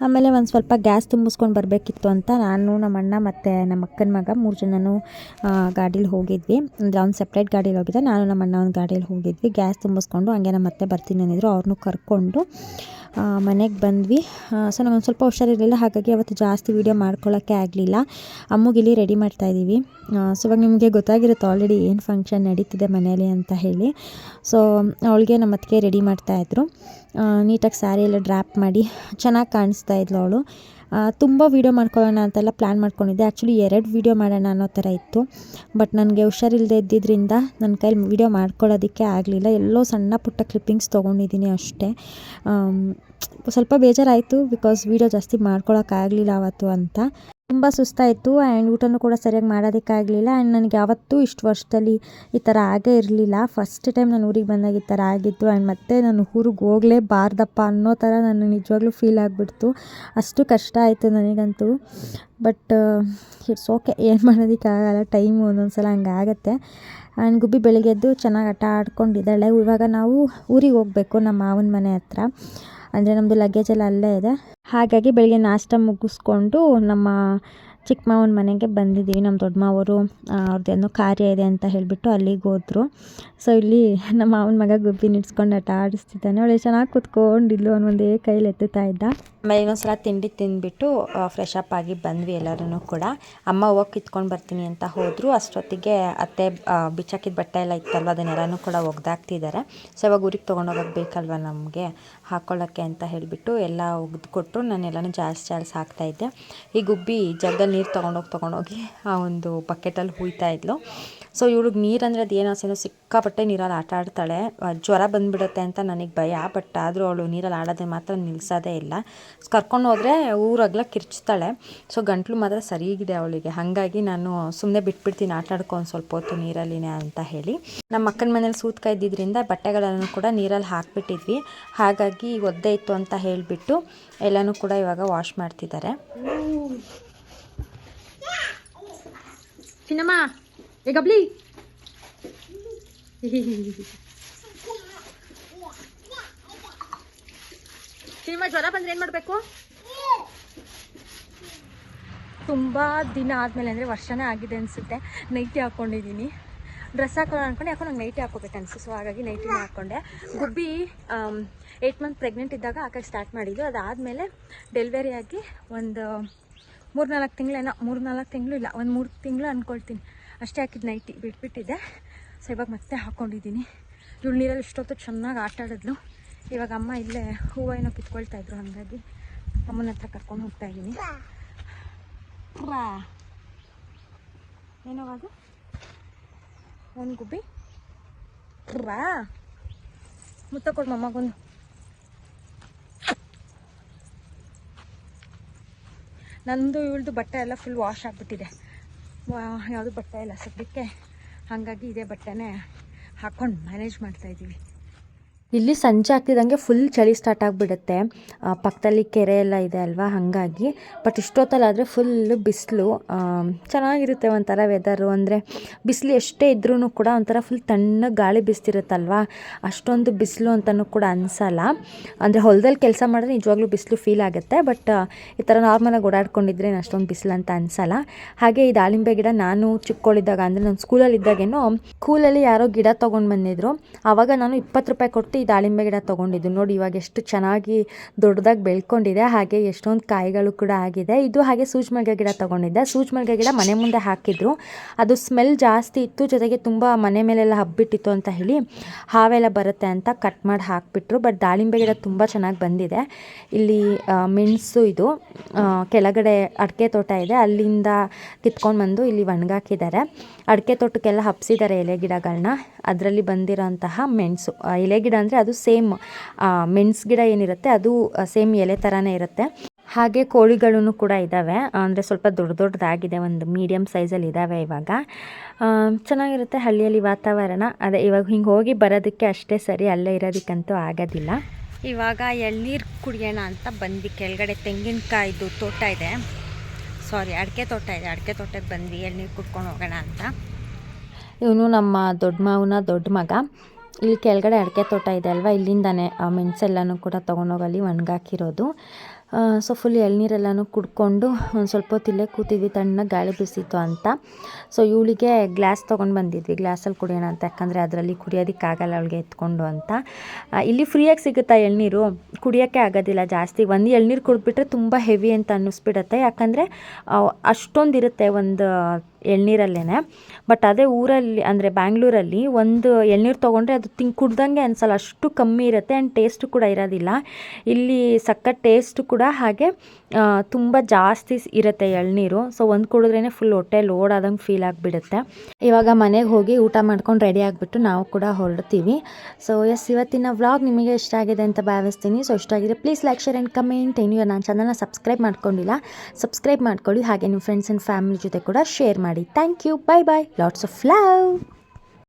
ಆಮೇಲೆ ಒಂದು ಸ್ವಲ್ಪ ಗ್ಯಾಸ್ ತುಂಬಿಸ್ಕೊಂಡು ಬರಬೇಕಿತ್ತು ಅಂತ ನಾನು ನಮ್ಮ ಅಣ್ಣ ಮತ್ತು ನಮ್ಮ ಅಕ್ಕನ ಮಗ ಮೂರು ಜನನು ಗಾಡೀಲಿ ಹೋಗಿದ್ವಿ. ಅಂದರೆ ಅವ್ನು ಸಪ್ರೇಟ್ ಗಾಡೀಲಿ ಹೋಗಿದ್ದೆ, ನಾನು ನಮ್ಮ ಅಣ್ಣ ಒಂದು ಗಾಡೀಲಿ ಹೋಗಿದ್ವಿ. ಗ್ಯಾಸ್ ತುಂಬಿಸ್ಕೊಂಡು ಹಂಗೆ ನಮ್ಮ ಮತ್ತೆ ಬರ್ತೀನಿ ಅಂದಿದ್ರು. ಅವ್ರನ್ನೂ ಕರ್ಕೊಂಡು ಮನೆಗೆ ಬಂದ್ವಿ. ಸೊ ನಂಗೆ ಒಂದು ಸ್ವಲ್ಪ ಹುಷಾರಿರಲಿಲ್ಲ, ಹಾಗಾಗಿ ಅವತ್ತು ಜಾಸ್ತಿ ವೀಡಿಯೋ ಮಾಡ್ಕೊಳ್ಳೋಕ್ಕೆ ಆಗಲಿಲ್ಲ. ಅಮ್ಮಗಿಲಿ ರೆಡಿ ಮಾಡ್ತಾಯಿದ್ದೀವಿ ಸೊ ಇವಾಗ ನಿಮಗೆ ಗೊತ್ತಾಗಿರುತ್ತೆ ಆಲ್ರೆಡಿ ಏನು ಫಂಕ್ಷನ್ ನಡೀತಿದೆ ಮನೆಯಲ್ಲಿ ಅಂತ ಹೇಳಿ. ಸೊ, ಅವಳಿಗೆ ನಮ್ಮ ಅತ್ತಿಗೆ ರೆಡಿ ಮಾಡ್ತಾಯಿದ್ರು ನೀಟಾಗಿ ಸ್ಯಾರಿ ಎಲ್ಲ ಡ್ರ್ಯಾಪ್ ಮಾಡಿ ಚೆನ್ನಾಗಿ ಕಾಣಿಸ್ತಾ ಇದ್ಲು ಅವಳು. ತುಂಬ ವೀಡಿಯೋ ಮಾಡ್ಕೊಳ್ಳೋಣ ಅಂತೆಲ್ಲ ಪ್ಲ್ಯಾನ್ ಮಾಡ್ಕೊಂಡಿದ್ದೆ. ಆ್ಯಕ್ಚುಲಿ ಎರಡು ವೀಡಿಯೋ ಮಾಡೋಣ ಅನ್ನೋ ಥರ ಇತ್ತು. ಬಟ್ ನನಗೆ ಹುಷಾರಿಲ್ಲದೆ ಇದ್ದಿದ್ದರಿಂದ ನನ್ನ ಕೈಲಿ ವೀಡಿಯೋ ಮಾಡ್ಕೊಳ್ಳೋದಕ್ಕೆ ಆಗಲಿಲ್ಲ. ಎಲ್ಲೋ ಸಣ್ಣ ಪುಟ್ಟ ಕ್ಲಿಪ್ಪಿಂಗ್ಸ್ ತೊಗೊಂಡಿದ್ದೀನಿ ಅಷ್ಟೇ. ಸ್ವಲ್ಪ ಬೇಜಾರಾಯಿತು ಬಿಕಾಸ್ ವೀಡಿಯೋ ಜಾಸ್ತಿ ಮಾಡ್ಕೊಳ್ಳೋಕ್ಕಾಗಲಿಲ್ಲ ಅವತ್ತು ಅಂತ. ತುಂಬ ಸುಸ್ತಾಯಿತು ಆ್ಯಂಡ್ ಊಟನೂ ಕೂಡ ಸರಿಯಾಗಿ ಮಾಡೋದಕ್ಕಾಗಲಿಲ್ಲ ಆ್ಯಂಡ್ ನನಗೆ ಯಾವತ್ತೂ ಇಷ್ಟು ವರ್ಷದಲ್ಲಿ ಈ ಥರ ಆಗೇ ಇರಲಿಲ್ಲ. ಫಸ್ಟ್ ಟೈಮ್ ನಾನು ಊರಿಗೆ ಬಂದಾಗ ಈ ಥರ ಆಗಿತ್ತು ಆ್ಯಂಡ್ ಮತ್ತೆ ನಾನು ಊರಿಗೆ ಹೋಗಲೇಬಾರ್ದಪ್ಪ ಅನ್ನೋ ಥರ ನಾನು ನಿಜವಾಗ್ಲೂ ಫೀಲ್ ಆಗಿಬಿಡ್ತು. ಅಷ್ಟು ಕಷ್ಟ ಆಯಿತು ನನಗಂತೂ. ಬಟ್ ಇಟ್ಸ್ ಓಕೆ ಏನು ಮಾಡೋದಕ್ಕಾಗಲ್ಲ. ಟೈಮು ಒಂದೊಂದು ಸಲ ಹಂಗೆ ಆಗುತ್ತೆ. ಆ್ಯಂಡ್ ಗುಬ್ಬಿ ಬೆಳಿಗ್ಗೆ ಎದ್ದು ಚೆನ್ನಾಗಿ ಆಟ ಆಡ್ಕೊಂಡಿದ್ದಾಳೆ. ಇವಾಗ ನಾವು ಊರಿಗೆ ಹೋಗಬೇಕು ನಮ್ಮ ಮಾವನ ಮನೆ ಹತ್ರ. ಅಂದರೆ ನಮ್ಮದು ಲಗೇಜ್ ಎಲ್ಲ ಅಲ್ಲೇ ಇದೆ. ಹಾಗಾಗಿ ಬೆಳಗ್ಗೆ ನಾಷ್ಟ ಮುಗಿಸ್ಕೊಂಡು ನಮ್ಮ ಚಿಕ್ಕ ಮನೆಗೆ ಬಂದಿದ್ದೀವಿ. ನಮ್ಮ ದೊಡ್ಡ ಮಾವರು ಅವ್ರದ್ದೇನೋ ಕಾರ್ಯ ಇದೆ ಅಂತ ಹೇಳಿಬಿಟ್ಟು ಅಲ್ಲಿಗೆ ಹೋದರು. ಸೊ ಇಲ್ಲಿ ನಮ್ಮ ಮಾವನ ಮಗ ಗುಬ್ಬಿ ನಿಡ್ಸ್ಕೊಂಡು ಆಟ ಆಡಿಸ್ತಿದ್ದಾನೆ. ಅವಳು ಚೆನ್ನಾಗಿ ಕುತ್ಕೊಂಡಿದ್ಲು. ಅನ್ನೊಂದೇ ಒಂದೇ ಕೈಲಿ ಎತ್ತುತ್ತಾ ಇದ್ದ. ಆಮೇಲೆ ಇನ್ನೊಂದ್ಸಲ ತಿಂಡಿ ತಿಂದ್ಬಿಟ್ಟು ಫ್ರೆಶ್ ಅಪ್ ಆಗಿ ಬಂದ್ವಿ ಎಲ್ಲರೂ ಕೂಡ. ಅಮ್ಮ ಹೋಗಿ ಕಿತ್ಕೊಂಡು ಬರ್ತೀನಿ ಅಂತ ಹೋದರು. ಅಷ್ಟೊತ್ತಿಗೆ ಅತ್ತೆ ಬಿಚ್ಚಾಕಿದ ಬಟ್ಟೆ ಎಲ್ಲ ಇತ್ತಲ್ವ? ಅದನ್ನೆಲ್ಲನೂ ಕೂಡ ಒಗ್ದಾಕ್ತಿದ್ದಾರೆ ಸೊ ಇವಾಗ ಊರಿಗೆ ತೊಗೊಂಡೋಗೋಕೆ ಬೇಕಲ್ವ ನಮಗೆ? ಹಾಕ್ಕೊಳ್ಳೋಕ್ಕೆ ಅಂತ ಹೇಳಿಬಿಟ್ಟು ಎಲ್ಲ ಒಗ್ದು ಕೊಟ್ಟು ನಾನೆಲ್ಲನೂ ಜಾಸ್ತಿ ಜಾಲ್ಸ್ ಹಾಕ್ತಾಯಿದ್ದೆ ಈ ಗುಬ್ಬಿ ಜಗ್ಗಲ್ಲಿ ನೀರು ತೊಗೊಂಡೋಗಿ ತೊಗೊಂಡೋಗಿ ಆ ಒಂದು ಬಕೆಟಲ್ಲಿ ಹುಯ್ತಾ ಇದ್ಲು. ಸೊ ಇವ್ಳಿಗೆ ನೀರಂದರೆ ಅದೇನು ಅದು ಏನೋ ಸೇನೋ ಸಿಕ್ಕಾಪಟ್ಟೆ ನೀರಲ್ಲಿ ಆಟ ಆಡ್ತಾಳೆ. ಜ್ವರ ಬಂದುಬಿಡುತ್ತೆ ಅಂತ ನನಗೆ ಭಯ ಬಟ್ ಆದರೂ ಅವಳು ನೀರಲ್ಲಿ ಆಡೋದೇ ಮಾತ್ರ ನಿಲ್ಲಿಸೋದೇ ಇಲ್ಲ. ಕರ್ಕೊಂಡು ಹೋದರೆ ಊರಾಗ್ಲ ಕಿರ್ಚ್ತಾಳೆ. ಸೊ ಗಂಟ್ಲು ಮಾತ್ರ ಸರಿಯಾಗಿದೆ ಅವಳಿಗೆ. ಹಾಗಾಗಿ ನಾನು ಸುಮ್ಮನೆ ಬಿಟ್ಬಿಡ್ತೀನಿ, ಆಟ ಆಡ್ಕೊಂಡು ಸ್ವಲ್ಪ ಹೊತ್ತು ನೀರಲ್ಲಿನೇ ಅಂತ ಹೇಳಿ. ನಮ್ಮ ಅಕ್ಕನ ಮನೇಲಿ ಸೂತ್ಕ ಇದ್ದಿದ್ದರಿಂದ ಬಟ್ಟೆಗಳನ್ನು ಕೂಡ ನೀರಲ್ಲಿ ಹಾಕಿಬಿಟ್ಟಿದ್ವಿ. ಹಾಗಾಗಿ ಒದ್ದೆ ಇತ್ತು ಅಂತ ಹೇಳಿಬಿಟ್ಟು ಎಲ್ಲನೂ ಕೂಡ ಇವಾಗ ವಾಶ್ ಮಾಡ್ತಿದ್ದಾರೆ. ಏ ಗಬ್ಲಿ ಚಿನ್ನಮ್ಮ ಜ್ವರ ಬಂದ್ರೆ ಏನು ಮಾಡಬೇಕು ತುಂಬ ದಿನ ಆದಮೇಲೆ ಅಂದರೆ ವರ್ಷನೇ ಆಗಿದೆ ಅನಿಸುತ್ತೆ. ನೈಟಿ ಹಾಕ್ಕೊಂಡಿದ್ದೀನಿ ಡ್ರೆಸ್ ಹಾಕೋಣ ಅಂದ್ಕೊಂಡು ಯಾಕೋ ನಂಗೆ ನೈಟಿ ಹಾಕೋಬೇಕು ಅನಿಸ್ತು ಸೊ ಹಾಗಾಗಿ ನೈಟಿನ ಹಾಕ್ಕೊಂಡೆ. ಗುಬ್ಬಿ ಏಯ್ಟ್ ಮಂತ್ ಪ್ರೆಗ್ನೆಂಟ್ ಇದ್ದಾಗ ಹಾಕಕ್ಕೆ ಸ್ಟಾರ್ಟ್ ಮಾಡಿದ್ದು. ಅದಾದ್ಮೇಲೆ ಡೆಲಿವರಿ ಆಗಿ ಒಂದು ಮೂರ್ನಾಲ್ಕು ತಿಂಗಳೇನೋ ಮೂರು ನಾಲ್ಕು ತಿಂಗಳು ಇಲ್ಲ, ಒಂದು ಮೂರು ತಿಂಗಳು ಅಂದ್ಕೊಳ್ತೀನಿ ಅಷ್ಟೇ ಹಾಕಿದ್ದು ನೈಟಿ ಬಿಟ್ಬಿಟ್ಟಿದ್ದೆ. ಸೊ ಇವಾಗ ಮತ್ತೆ ಹಾಕ್ಕೊಂಡಿದ್ದೀನಿ ಇವಳು ನೀರಲ್ಲಿ ಇಷ್ಟೊತ್ತು ಚೆನ್ನಾಗಿ ಆಟ ಆಡಿದ್ಲು. ಇವಾಗ ಅಮ್ಮ ಇಲ್ಲೇ ಹೂವು ಏನೋ ಕಿತ್ಕೊಳ್ತಾ ಇದ್ರು ಹಾಗಾಗಿ ಅಮ್ಮನ ಹತ್ರ ಕರ್ಕೊಂಡು ಹೋಗ್ತಾ ಇದ್ದೀನಿ. ಏನವಾಗ ಒಂದು ಗುಬ್ಬಿ. ರಾ ಮುತ್ತ ಕೊಡು ಮಮ್ಮಗೊಂದು ನಂದು ಇವಳ್ದು ಬಟ್ಟೆ ಎಲ್ಲ ಫುಲ್ ವಾಶ್ ಆಗಿಬಿಟ್ಟಿದೆ. ಯಾವುದು ಬಟ್ಟೆ ಇಲ್ಲ. ಸದ್ಯಕ್ಕೆ ಹಾಗಾಗಿ ಇದೇ ಬಟ್ಟೆನೇ ಹಾಕ್ಕೊಂಡು ಮ್ಯಾನೇಜ್ ಮಾಡ್ತಾಯಿದ್ದೀವಿ ಇಲ್ಲಿ ಸಂಜೆ ಆಗ್ತಿದ್ದಂಗೆ ಫುಲ್ ಚಳಿ ಸ್ಟಾರ್ಟ್ ಆಗಿಬಿಡುತ್ತೆ. ಪಕ್ಕದಲ್ಲಿ ಕೆರೆ ಎಲ್ಲ ಇದೆ ಅಲ್ವಾ, ಹಾಗಾಗಿ. ಬಟ್ ಇಷ್ಟೊತ್ತಲ್ಲಾದರೆ ಫುಲ್ಲು ಬಿಸಿಲು ಚೆನ್ನಾಗಿರುತ್ತೆ ಒಂಥರ ವೆದರು ಅಂದರೆ ಬಿಸಿಲು ಎಷ್ಟೇ ಇದ್ರೂ ಕೂಡ ಒಂಥರ ಫುಲ್ ತಣ್ಣಗೆ ಗಾಳಿ ಬೀಸ್ತಿರುತ್ತಲ್ವಾ? ಅಷ್ಟೊಂದು ಬಿಸಿಲು ಅಂತಲೂ ಕೂಡ ಅನಿಸಲ್ಲ. ಅಂದರೆ ಹೊಲದಲ್ಲಿ ಕೆಲಸ ಮಾಡಿದ್ರೆ ನಿಜವಾಗ್ಲೂ ಬಿಸಿಲು ಫೀಲ್ ಆಗುತ್ತೆ. ಬಟ್ ಈ ಥರ ನಾರ್ಮಲಾಗಿ ಓಡಾಡ್ಕೊಂಡಿದ್ರೆ ಅಷ್ಟೊಂದು ಬಿಸಿಲು ಅಂತ ಅನಿಸಲ್ಲ. ಹಾಗೆ ಈ ದಾಳಿಂಬೆ ಗಿಡ ನಾನು ಚಿಕ್ಕವಳಿದ್ದಾಗ ಅಂದರೆ ನಾನು ಸ್ಕೂಲಲ್ಲಿ ಇದ್ದಾಗೇನೋ ಸ್ಕೂಲಲ್ಲಿ ಯಾರೋ ಗಿಡ ತೊಗೊಂಡು ಬಂದಿದ್ರು. ಆವಾಗ ನಾನು ಇಪ್ಪತ್ತು ರೂಪಾಯಿ ಕೊಟ್ಟು ಈ ದಾಳಿಂಬೆ ಗಿಡ ತೊಗೊಂಡಿದ್ದು. ನೋಡಿ, ಇವಾಗ ಎಷ್ಟು ಚೆನ್ನಾಗಿ ದೊಡ್ಡದಾಗಿ ಬೆಳ್ಕೊಂಡಿದೆ. ಹಾಗೆ ಎಷ್ಟೊಂದು ಕಾಯಿಗಳು ಕೂಡ ಆಗಿದೆ. ಇದು ಹಾಗೆ ಸೂಜ್ಮಲ್ಗೆ ಗಿಡ ತೊಗೊಂಡಿದ್ದೆ. ಸೂಜ್ಮಲ್ಗೆ ಗಿಡ ಮನೆ ಮುಂದೆ ಹಾಕಿದ್ರು. ಅದು ಸ್ಮೆಲ್ ಜಾಸ್ತಿ ಇತ್ತು. ಜೊತೆಗೆ ತುಂಬ ಮನೆ ಮೇಲೆಲ್ಲ ಹಬ್ಬಿಟ್ಟಿತ್ತು ಅಂತ ಹೇಳಿ ಹಾವೆಲ್ಲ ಬರುತ್ತೆ ಅಂತ ಕಟ್ ಮಾಡಿ ಹಾಕಿಬಿಟ್ರು. ಬಟ್ ದಾಳಿಂಬೆ ಗಿಡ ತುಂಬ ಚೆನ್ನಾಗಿ ಬಂದಿದೆ. ಇಲ್ಲಿ ಮೆಣಸು ಇದು ಕೆಳಗಡೆ ಅಡಿಕೆ ತೋಟ ಇದೆ. ಅಲ್ಲಿಂದ ಕಿತ್ಕೊಂಡು ಬಂದು ಇಲ್ಲಿ ಒಣಗಾಕಿದ್ದಾರೆ. ಅಡಿಕೆ ತೋಟಕ್ಕೆಲ್ಲ ಹಬ್ಸಿದ್ದಾರೆ ಎಲೆ ಗಿಡಗಳನ್ನ ಅದರಲ್ಲಿ ಬಂದಿರೋಂತಹ ಮೆಣಸು. ಎಲೆ ಗಿಡ ಅಂದರೆ ಅದು ಸೇಮ್ ಮೆಣಸು ಗಿಡ ಏನಿರುತ್ತೆ ಅದು ಸೇಮ್ ಎಲೆ ಥರನೇ ಇರುತ್ತೆ. ಹಾಗೆ ಕೋಳಿಗಳೂ ಕೂಡ ಇದ್ದಾವೆ ಅಂದರೆ ಸ್ವಲ್ಪ ದೊಡ್ಡ ದೊಡ್ಡದಾಗಿದೆ, ಒಂದು ಮೀಡಿಯಮ್ ಸೈಜಲ್ಲಿ ಇದ್ದಾವೆ ಇವಾಗ. ಚೆನ್ನಾಗಿರುತ್ತೆ ಹಳ್ಳಿಯಲ್ಲಿ ವಾತಾವರಣ. ಅದೇ ಇವಾಗ ಹಿಂಗೆ ಹೋಗಿ ಬರೋದಕ್ಕೆ ಅಷ್ಟೇ ಸರಿ, ಅಲ್ಲೇ ಇರೋದಕ್ಕಂತೂ ಆಗೋದಿಲ್ಲ. ಇವಾಗ ಎಳ್ನೀರು ಕುಡಿಯೋಣ ಅಂತ ಬಂದು ಕೆಳಗಡೆ ತೆಂಗಿನಕಾಯ್ದು ತೋಟ ಇದೆ. ಸಾರಿ ಅಡಿಕೆ ತೋಟ ಇದೆ. ಅಡಿಕೆ ತೋಟಕ್ಕೆ ಬಂದ್ವಿ. ಎಳ್ನೀರು ಕುಟ್ಕೊಂಡು ಹೋಗೋಣ ಅಂತ. ಇವನು ನಮ್ಮ ದೊಡ್ಡ ಮಾವನ ದೊಡ್ಡ ಮಗ. ಇಲ್ಲಿ ಕೆಳಗಡೆ ಅಡಿಕೆ ತೋಟ ಇದೆ ಅಲ್ವಾ? ಇಲ್ಲಿಂದಾನೆ ಆ ಮೆಣಸೆಲ್ಲನೂ ಕೂಡ ತೊಗೊಂಡೋಗಲ್ಲಿ ಒಣಗಾಕಿರೋದು. ಸೊ ಫುಲ್ ಎಳ್ನೀರೆಲ್ಲನೂ ಕುಡ್ಕೊಂಡು ಒಂದು ಸ್ವಲ್ಪ ಹೊತ್ತು ಇಲ್ಲೇ ಕೂತಿದ್ವಿ, ತಣ್ಣಗೆ ಗಾಳಿ ಬೀಸಿತ್ತು ಅಂತ. ಸೊ ಇವಳಿಗೆ ಗ್ಲಾಸ್ ತೊಗೊಂಡು ಬಂದಿದ್ವಿ ಗ್ಲಾಸಲ್ಲಿ ಕುಡಿಯೋಣ ಅಂತ, ಯಾಕಂದರೆ ಅದರಲ್ಲಿ ಕುಡಿಯೋದಕ್ಕಾಗಲ್ಲ ಅವಳಿಗೆ ಎತ್ಕೊಂಡು ಅಂತ. ಇಲ್ಲಿ ಫ್ರೀಯಾಗಿ ಸಿಗುತ್ತಾ ಎಳ್ನೀರು? ಕುಡಿಯೋಕ್ಕೆ ಆಗೋದಿಲ್ಲ, ಜಾಸ್ತಿ ಒಂದು ಎಳ್ನೀರು ಕುಡಿದ್ಬಿಟ್ರೆ ತುಂಬ ಹೆವಿ ಅಂತ ಅನ್ನಿಸ್ಬಿಡುತ್ತೆ. ಯಾಕಂದರೆ ಅಷ್ಟೊಂದು ಇರುತ್ತೆ ಒಂದು ಎಳ್ನೀರಲ್ಲೇ ಬಟ್ ಅದೇ ಊರಲ್ಲಿ, ಅಂದರೆ ಬ್ಯಾಂಗ್ಳೂರಲ್ಲಿ ಒಂದು ಎಳ್ನೀರು ತೊಗೊಂಡ್ರೆ ಅದು ತಿಂಗ್ ಕುಡ್ದಂಗೆ ಅನ್ಸಲ್ಲ. ಅಷ್ಟು ಕಮ್ಮಿ ಇರುತ್ತೆ ಆ್ಯಂಡ್ ಟೇಸ್ಟು ಕೂಡ ಇರೋದಿಲ್ಲ. ಇಲ್ಲಿ ಸಖತ್ ಟೇಸ್ಟು ಕೂಡ ಹಾಗೆ ತುಂಬ ಜಾಸ್ತಿ ಇರುತ್ತೆ ಎಳ್ನೀರು. ಸೊ ಒಂದು ಕುಡಿದ್ರೇ ಫುಲ್ ಹೊಟ್ಟೆ ಲೋಡ್ ಆದಂಗೆ ಫೀಲ್ ಆಗಿಬಿಡುತ್ತೆ. ಇವಾಗ ಮನೆಗೆ ಹೋಗಿ ಊಟ ಮಾಡ್ಕೊಂಡು ರೆಡಿ ಆಗಿಬಿಟ್ಟು ನಾವು ಕೂಡ ಹೊರಡ್ತೀವಿ. ಸೊ ಎಸ್ ಇವತ್ತಿನ ವ್ಲಾಗ್ ನಿಮಗೆ ಇಷ್ಟ ಆಗಿದೆ ಅಂತ ಭಾವಿಸ್ತೀನಿ. ಸೊ ಇಷ್ಟ ಆಗಿದೆ please like share and comment ಏನು ನಾನು ಚಾನಲ್ನ ಸಬ್ಸ್ಕ್ರೈಬ್ ಮಾಡ್ಕೊಂಡಿಲ್ಲ. ಸಬ್ಸ್ಕ್ರೈಬ್ ಮಾಡ್ಕೊಳ್ಳಿ. ಹಾಗೆ ನಿಮ್ಮ ಫ್ರೆಂಡ್ಸ್ ಆ್ಯಂಡ್ ಫ್ಯಾಮಿಲಿ ಜೊತೆ ಕೂಡ ಶೇರ್ ಮಾಡಿ. Thank you bye bye lots of love